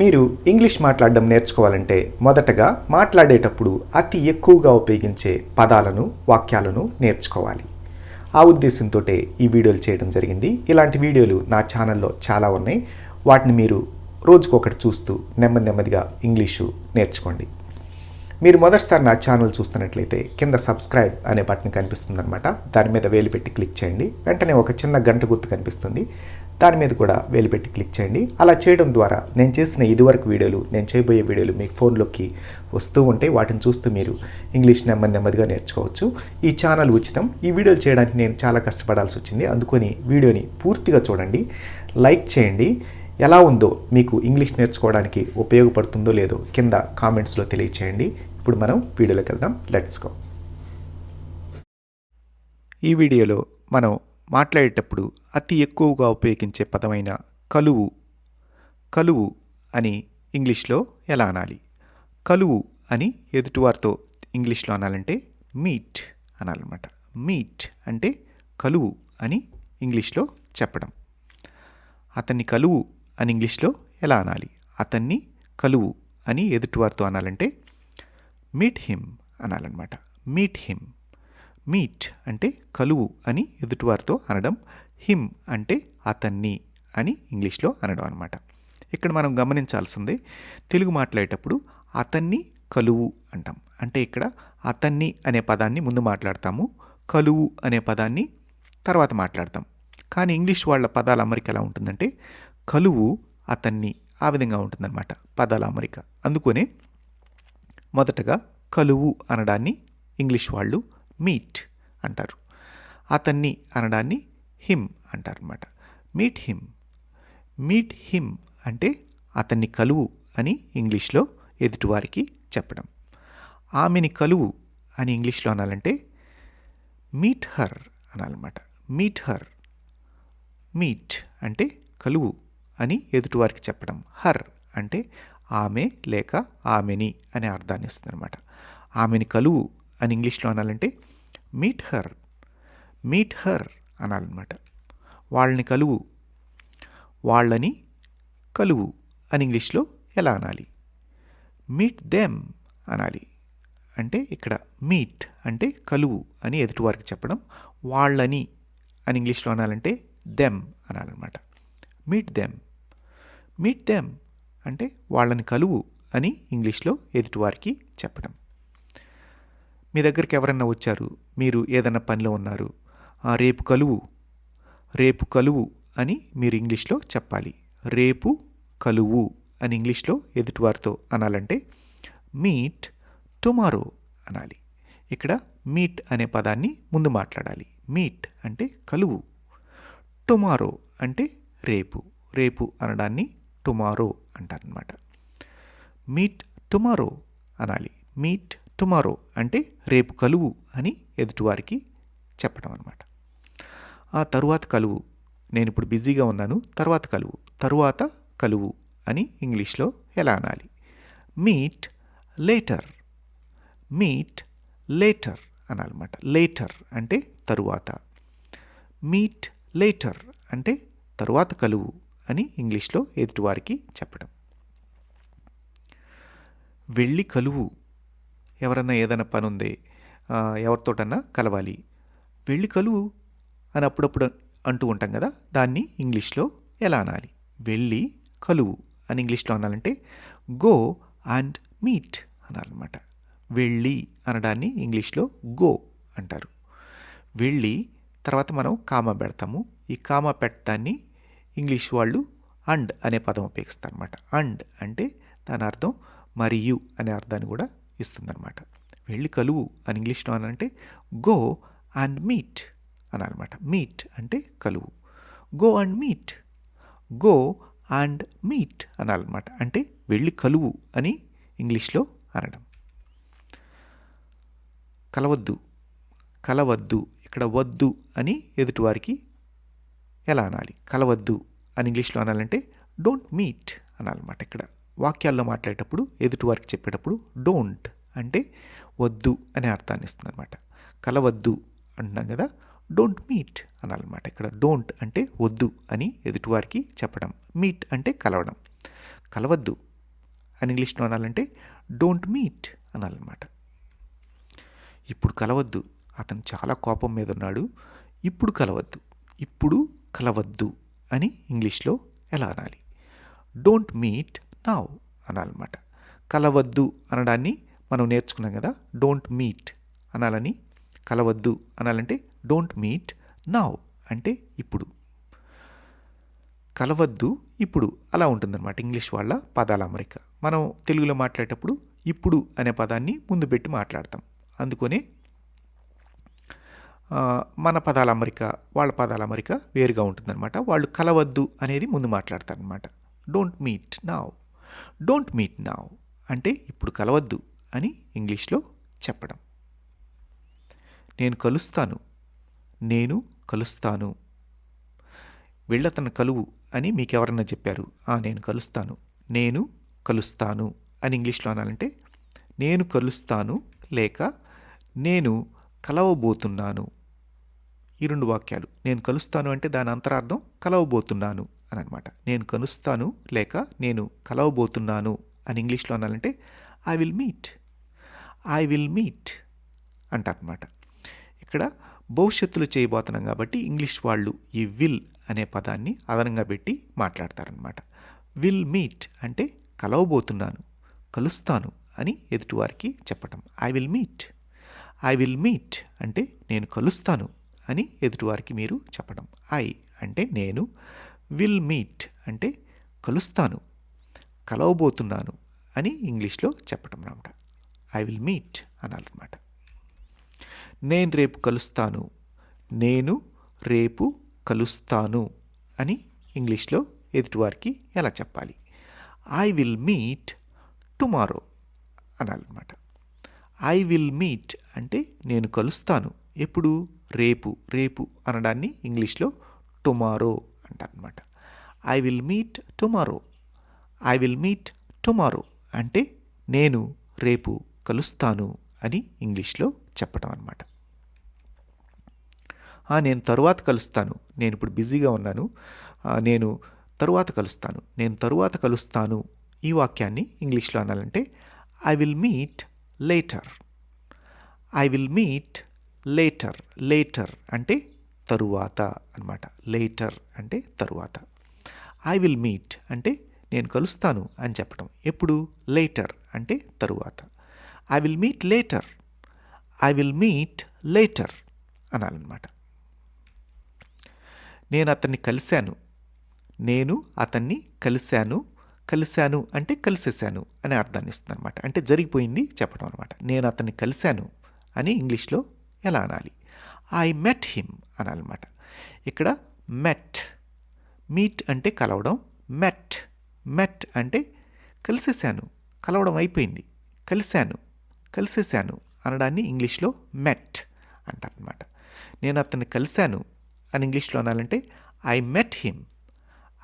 మీరు ఇంగ్లీష్ మాట్లాడడం నేర్చుకోవాలంటే మొదటగా మాట్లాడేటప్పుడు అతి ఎక్కువగా ఉపయోగించే పదాలను వాక్యాలను నేర్చుకోవాలి. ఆ ఉద్దేశంతో ఈ వీడియోలు చేయడం జరిగింది. ఇలాంటి వీడియోలు నా ఛానల్లో చాలా ఉన్నాయి. వాటిని మీరు రోజుకొకటి చూస్తూ నెమ్మది నెమ్మదిగా ఇంగ్లీషు నేర్చుకోండి. మీరు మొదటిసారి నా ఛానల్ చూస్తున్నట్లయితే కింద సబ్స్క్రైబ్ అనే బటన్ కనిపిస్తుందనమాట దాని మీద వేలు పెట్టి క్లిక్ చేయండి. వెంటనే ఒక చిన్న గంట గుర్తు కనిపిస్తుంది. దాని మీద కూడా వేలు పెట్టి క్లిక్ చేయండి. అలా చేయడం ద్వారా నేను చేసిన ఇదివరకు వీడియోలు నేను చేయబోయే వీడియోలు మీకు ఫోన్లోకి వస్తూ ఉంటే వాటిని చూస్తూ మీరు ఇంగ్లీష్ నెమ్మది నెమ్మదిగా నేర్చుకోవచ్చు. ఈ ఛానల్ ఉచితం. ఈ వీడియోలు చేయడానికి నేను చాలా కష్టపడాల్సి వచ్చింది. అందుకని వీడియోని పూర్తిగా చూడండి. లైక్ చేయండి. ఎలా ఉందో మీకు ఇంగ్లీష్ నేర్చుకోవడానికి ఉపయోగపడుతుందో లేదో కింద కామెంట్స్లో తెలియచేయండి. ఇప్పుడు మనం వీడియోలోకి వెళ్దాం. లెట్స్ గో ఈ వీడియోలో మనం మాట్లాడేటప్పుడు అతి ఎక్కువగా ఉపయోగించే పదమైన కలువు. కలువు అని ఇంగ్లీష్లో ఎలా అనాలి? కలువు అని ఎదుటివారితో ఇంగ్లీష్లో అనాలంటే మీట్ అనాలన్నమాట. మీట్ అంటే కలువు అని ఇంగ్లీష్లో చెప్పడం. అతన్ని కలువు అని ఇంగ్లీష్లో ఎలా అనాలి? అతన్ని కలువు అని ఎదుటివారితో అనాలంటే మీట్ హిమ్ అనాలన్నమాట. మీట్ హిమ్ మీట్ అంటే కలువు అని ఎదుటివారితో అనడం హిమ్ అంటే అతన్ని అని ఇంగ్లీష్లో అనడం అనమాట ఇక్కడ మనం గమనించాల్సింది తెలుగు మాట్లాడేటప్పుడు అతన్ని కలువు అంటాం. అంటే ఇక్కడ అతన్ని అనే పదాన్ని ముందు మాట్లాడతాము కలువు అనే పదాన్ని తర్వాత మాట్లాడతాం. కానీ ఇంగ్లీష్ వాళ్ళ పదాల అమరిక ఎలా ఉంటుందంటే కలువు అతన్ని ఆ విధంగా ఉంటుందన్నమాట పదాల అమరిక. అందుకనే మొదటగా కలువు అనడాన్ని ఇంగ్లీష్ వాళ్ళు మీట్ అంటారు. అతన్ని అనడాన్ని హిమ్ అంటారు అనమాట మీట్ హిమ్ మీట్ హిమ్ అంటే అతన్ని కలువు అని ఇంగ్లీష్లో ఎదుటివారికి చెప్పడం. ఆమెని కలువు అని ఇంగ్లీష్లో అనాలంటే మీట్ హర్ అనాలన్నమాట. మీట్ హర్ మీట్ అంటే కలువు అని ఎదుటివారికి చెప్పడం. హర్ అంటే ఆమె లేక ఆమెని అనే అర్థాన్ని ఇస్తుంది అనమాట ఆమెని కలువు అని ఇంగ్లీష్లో అనాలంటే మీట్ హర్ మీట్ హర్ అనాలన్నమాట. వాళ్ళని కలువు వాళ్ళని కలువు అని ఇంగ్లీష్లో ఎలా అనాలి? మీట్ దెమ్ అనాలి. అంటే ఇక్కడ మీట్ అంటే కలువు అని ఎదుటివారికి చెప్పడం వాళ్ళని అని ఇంగ్లీష్లో అనాలంటే దెమ్ అనాలన్నమాట. మీట్ దెమ్ మీట్ దెమ్ అంటే వాళ్ళని కలువు అని ఇంగ్లీష్లో ఎదుటివారికి చెప్పడం. మీ దగ్గరికి ఎవరైనా వచ్చారు? మీరు ఏదైనా పనిలో ఉన్నారు? "ఆ, రేపు కలువు. రేపు కలువు అని మీరు ఇంగ్లీష్లో చెప్పాలి. రేపు కలువు అని ఇంగ్లీష్లో ఎదుటివారితో అనాలంటే మీట్ టుమారో అనాలి. ఇక్కడ మీట్ అనే పదాన్ని ముందు మాట్లాడాలి. మీట్ అంటే కలువు. టుమారో అంటే రేపు. రేపు అనడాన్ని టుమారో అంటారనమాట మీట్ టుమారో అనాలి. మీట్ టుమారో అంటే రేపు కలువు అని ఎదుటివారికి చెప్పడం అనమాట ఆ తరువాత కలువు నేను ఇప్పుడు బిజీగా ఉన్నాను తర్వాత కలువు తరువాత కలువు అని ఇంగ్లీష్లో ఎలా అనాలి? మీట్ లేటర్ మీట్ లేటర్ అనాలన్నమాట లేటర్ అంటే తరువాత మీట్ లేటర్ అంటే తరువాత కలువు అని ఇంగ్లీష్లో ఎదుటివారికి చెప్పడం. వెళ్ళి కలువు ఎవరన్నా ఏదైనా పని ఉంది ఎవరితోటన్నా కలవాలి. వెళ్ళి కలువు అని అప్పుడప్పుడు అంటూ ఉంటాం కదా దాన్ని ఇంగ్లీష్లో ఎలా అనాలి? వెళ్ళి కలువు అని ఇంగ్లీష్లో అనాలంటే గో అండ్ మీట్ అనాలన్నమాట. వెళ్ళి అనడాన్ని ఇంగ్లీష్లో గో అంటారు. వెళ్ళి తర్వాత మనం కామా పెడతాము. ఈ కామా పెట్టడాన్ని ఇంగ్లీష్ వాళ్ళు అండ్ అనే పదం ఉపయోగిస్తారు అనమాట అండ్ అంటే దాని అర్థం మరియు అనే అర్థాన్ని కూడా ఇస్తుందన్నమాట. వెళ్ళి కలువు అని ఇంగ్లీష్లో అనంటే గో అండ్ మీట్ అనమాట మీట్ అంటే కలువు. Go and meet. Go and meet అనాలన్నమాట. అంటే వెళ్ళి కలువు అని ఇంగ్లీష్లో అనడం. కలవద్దు. కలవద్దు. ఇక్కడ వద్దు అని ఎదుటివారికి ఎలా అనాలి? కలవద్దు అని ఇంగ్లీష్లో అనాలంటే డోంట్ మీట్ అనాలన్నమాట ఇక్కడ. వాక్యాల్లో మాట్లాడేటప్పుడు ఎదుటివారికి చెప్పేటప్పుడు డోంట్ అంటే వద్దు అనే అర్థాన్ని ఇస్తుంది అనమాట కలవద్దు అంటున్నాం కదా డోంట్ మీట్ అనాలన్నమాట. ఇక్కడ డోంట్ అంటే వద్దు అని ఎదుటివారికి చెప్పడం మీట్ అంటే కలవడం. కలవద్దు అని ఇంగ్లీష్లో అనాలంటే డోంట్ మీట్ అనాలన్నమాట. ఇప్పుడు కలవద్దు అతను చాలా కోపం మీద ఉన్నాడు ఇప్పుడు కలవద్దు ఇప్పుడు కలవద్దు అని ఇంగ్లీష్లో ఎలా అనాలి? డోంట్ మీట్ నావ్ అనాలన్నమాట. కలవద్దు అనడాన్ని మనం నేర్చుకున్నాం కదా డోంట్ మీట్ అనాలని. కలవద్దు అనాలంటే డోంట్ మీట్ నావ్ అంటే ఇప్పుడు. కలవద్దు ఇప్పుడు అలా ఉంటుందన్నమాట ఇంగ్లీష్ వాళ్ళ పదాల అమరిక. మనం తెలుగులో మాట్లాడేటప్పుడు ఇప్పుడు అనే పదాన్ని ముందు పెట్టి మాట్లాడతాం. అందుకనే మన పదాల అమరిక వాళ్ళ పదాల అమరిక వేరుగా ఉంటుందన్నమాట. వాళ్ళు కలవద్దు అనేది ముందు మాట్లాడతారనమాట don't meet now don't meet now అంటే ఇప్పుడు కలవద్దు అని ఇంగ్లీష్లో చెప్పడం. నేను కలుస్తాను. నేను కలుస్తాను. వెళ్ళతను కలువు అని మీకు ఎవరన్నా చెప్పారు? "ఆ, నేను కలుస్తాను. నేను కలుస్తాను అని ఇంగ్లీష్లో అనాలంటే నేను కలుస్తాను లేక నేను కలవబోతున్నాను. ఈ రెండు వాక్యాలు. నేను కలుస్తాను అంటే దాని అంతరార్థం కలవబోతున్నాను. అని అనమాట. నేను కలుస్తాను లేక నేను కలవబోతున్నాను అని ఇంగ్లీష్లో అనాలంటే I will meet I will meet అంటారనమాట. ఇక్కడ భవిష్యత్తులో చేయబోతున్నాం కాబట్టి ఇంగ్లీష్ వాళ్ళు ఈ విల్ అనే పదాన్ని అదనంగా పెట్టి మాట్లాడతారనమాట. విల్ మీట్ అంటే కలవబోతున్నాను కలుస్తాను అని ఎదుటివారికి చెప్పటం. I will meet I will meet అంటే నేను కలుస్తాను అని ఎదుటివారికి మీరు చెప్పడం ఐ అంటే నేను విల్ మీట్ అంటే కలుస్తాను కలవబోతున్నాను అని ఇంగ్లీష్లో చెప్పటం అనమాట ఐ విల్ మీట్ అనాలన్నమాట. నేను రేపు కలుస్తాను నేను రేపు కలుస్తాను అని ఇంగ్లీష్లో ఎదుటివారికి ఎలా చెప్పాలి? ఐ విల్ మీట్ టుమారో అనాలన్నమాట. ఐ విల్ మీట్ అంటే నేను కలుస్తాను ఎప్పుడు? రేపు రేపు అనడాన్ని ఇంగ్లీష్లో టుమారో అంటారనమాట I will meet tomorrow I will meet tomorrow అంటే నేను రేపు కలుస్తాను అని ఇంగ్లీష్లో చెప్పడం అనమాట. నేను తరువాత కలుస్తాను. నేను ఇప్పుడు బిజీగా ఉన్నాను. నేను తరువాత కలుస్తాను. నేను తరువాత కలుస్తాను ఈ వాక్యాన్ని ఇంగ్లీష్లో అనాలంటే I will meet later I will meet later later అంటే తరువాత అన్నమాట. లేటర్ అంటే తరువాత. ఐ విల్ మీట్ అంటే నేను కలుస్తాను అని చెప్పడం ఎప్పుడు? లేటర్ అంటే తరువాత. I will meet later I will meet later అనాలన్నమాట. నేను అతన్ని కలిశాను. నేను అతన్ని కలిశాను. కలిశాను అంటే కలిసేశాను అనే అర్థాన్ని ఇస్తుంది అనమాట అంటే జరిగిపోయింది చెప్పడం అనమాట నేను అతన్ని కలిశాను అని ఇంగ్లీష్లో ఎలా అనాలి? ఐ మెట్ హిమ్ అనమాట ఇక్కడ మెట్ మీట్ అంటే కలవడం మెట్ మెట్ అంటే కలిసేశాను కలవడం అయిపోయింది కలిశాను కలిసేశాను అనడాన్ని ఇంగ్లీష్లో మెట్ అంటారనమాట నేను అతన్ని కలిశాను అని ఇంగ్లీష్లో అనాలంటే I met him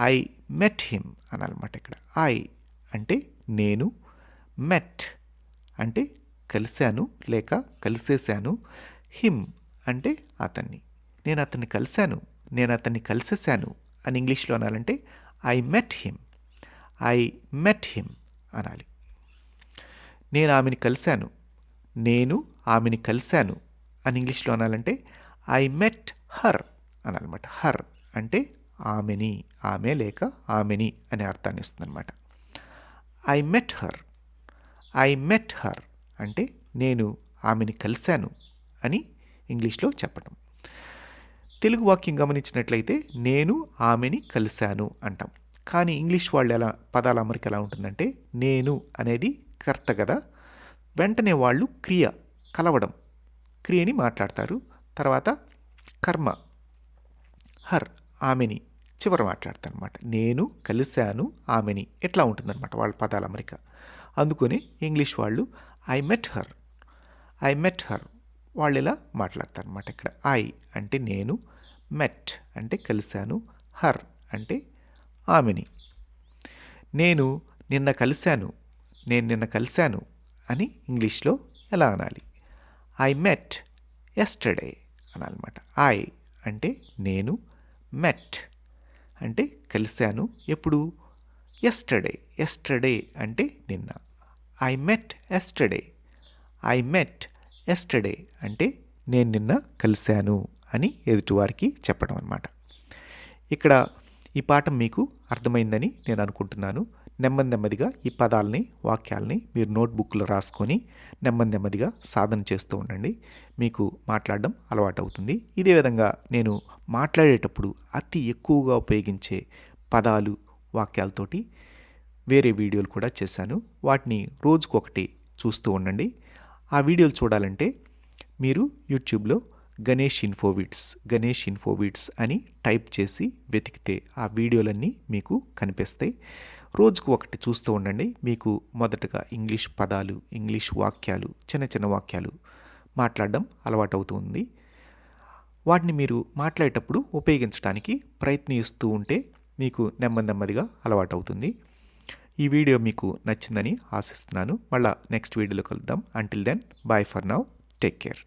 I met him అనాలన్నమాట ఇక్కడ. ఐ అంటే నేను మెట్ అంటే కలిశాను లేక కలిసేశాను హిమ్ అంటే అతన్ని. నేను అతన్ని కలిశాను. నేను అతన్ని కలిసేశాను అని ఇంగ్లీష్లో అనాలంటే I met him I met him అనాలి. నేను ఆమెని కలిశాను. నేను ఆమెని కలిశాను అని ఇంగ్లీష్లో అనాలంటే ఐ మెట్ హర్ అనాలన్నమాట. హర్ అంటే ఆమెని ఆమె లేక ఆమెని అనే అర్థాన్ని ఇస్తుంది అనమాట I met her I met her అంటే నేను ఆమెని కలిశాను అని ఇంగ్లీష్లో చెప్పడం తెలుగు వాక్యం గమనించినట్లయితే నేను ఆమెని కలిశాను అంటాం. కానీ ఇంగ్లీష్ వాళ్ళు ఎలా పదాల అమరిక ఎలా ఉంటుందంటే నేను అనేది కర్త కదా వెంటనే వాళ్ళు క్రియ కలవడం. క్రియని మాట్లాడతారు. తర్వాత కర్మ హర్ ఆమెని చివర మాట్లాడతారు అనమాట నేను కలిశాను ఆమెని ఎట్లా ఉంటుందన్నమాట వాళ్ళ పదాల అమరిక. అందుకని ఇంగ్లీష్ వాళ్ళు I met her I met her వాళ్ళు ఇలా మాట్లాడతారు అనమాట ఇక్కడ. ఐ అంటే నేను మెట్ అంటే కలిశాను హర్ అంటే ఆమెని. నేను నిన్న కలిశాను నేను నిన్న కలిశాను అని ఇంగ్లీష్లో ఎలా అనాలి? ఐ మెట్ ఎస్టర్డే అనాలన్నమాట. ఐ అంటే నేను మెట్ అంటే కలిశాను ఎప్పుడు? ఎస్టర్డే ఎస్టర్డే అంటే నిన్న. I met yesterday I met yesterday అంటే నేను నిన్న కలిశాను అని ఎదుటివారికి చెప్పడం అన్నమాట. ఇక్కడ ఈ పాఠం మీకు అర్థమైందని నేను అనుకుంటున్నాను. నెమ్మది నెమ్మదిగా ఈ పదాలని వాక్యాలని మీరు నోట్బుక్లో రాసుకొని నెమ్మది నెమ్మదిగా సాధన చేస్తూ ఉండండి. మీకు మాట్లాడడం అలవాటు అవుతుంది ఇదే విధంగా నేను మాట్లాడేటప్పుడు అతి ఎక్కువగా ఉపయోగించే పదాలు వాక్యాలతోటి వేరే వీడియోలు కూడా చేశాను. వాటిని రోజుకొకటి చూస్తూ ఉండండి. ఆ వీడియోలు చూడాలంటే మీరు యూట్యూబ్లో గణేష్ ఇన్ఫోవిట్స్ గణేష్ ఇన్ఫోవిడ్స్ అని టైప్ చేసి వెతికితే ఆ వీడియోలన్నీ మీకు కనిపిస్తాయి. రోజుకు ఒకటి చూస్తూ ఉండండి. మీకు మొదటగా ఇంగ్లీష్ పదాలు ఇంగ్లీష్ వాక్యాలు చిన్న చిన్న వాక్యాలు మాట్లాడడం అలవాటు అవుతుంది వాటిని మీరు మాట్లాడేటప్పుడు ఉపయోగించడానికి ప్రయత్నిస్తూ ఉంటే మీకు నెమ్మది నెమ్మదిగా అలవాటు అవుతుంది ఈ వీడియో మీకు నచ్చిందని ఆశిస్తున్నాను. మళ్ళీ నెక్స్ట్ వీడియోలో కలుద్దాం. Until then bye for now take care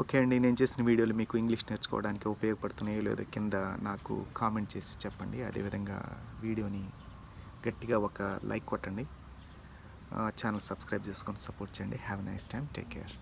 okay అండి నేను చేసిన వీడియోలు మీకు ఇంగ్లీష్ నేర్చుకోవడానికి ఉపయోగపడుతున్నాయో లేదో కింద నాకు కామెంట్ చేసి చెప్పండి. అదేవిధంగా వీడియోని గట్టిగా ఒక లైక్ కొట్టండి. ఛానల్ సబ్స్క్రైబ్ చేసుకొని సపోర్ట్ చేయండి. Have nice time take care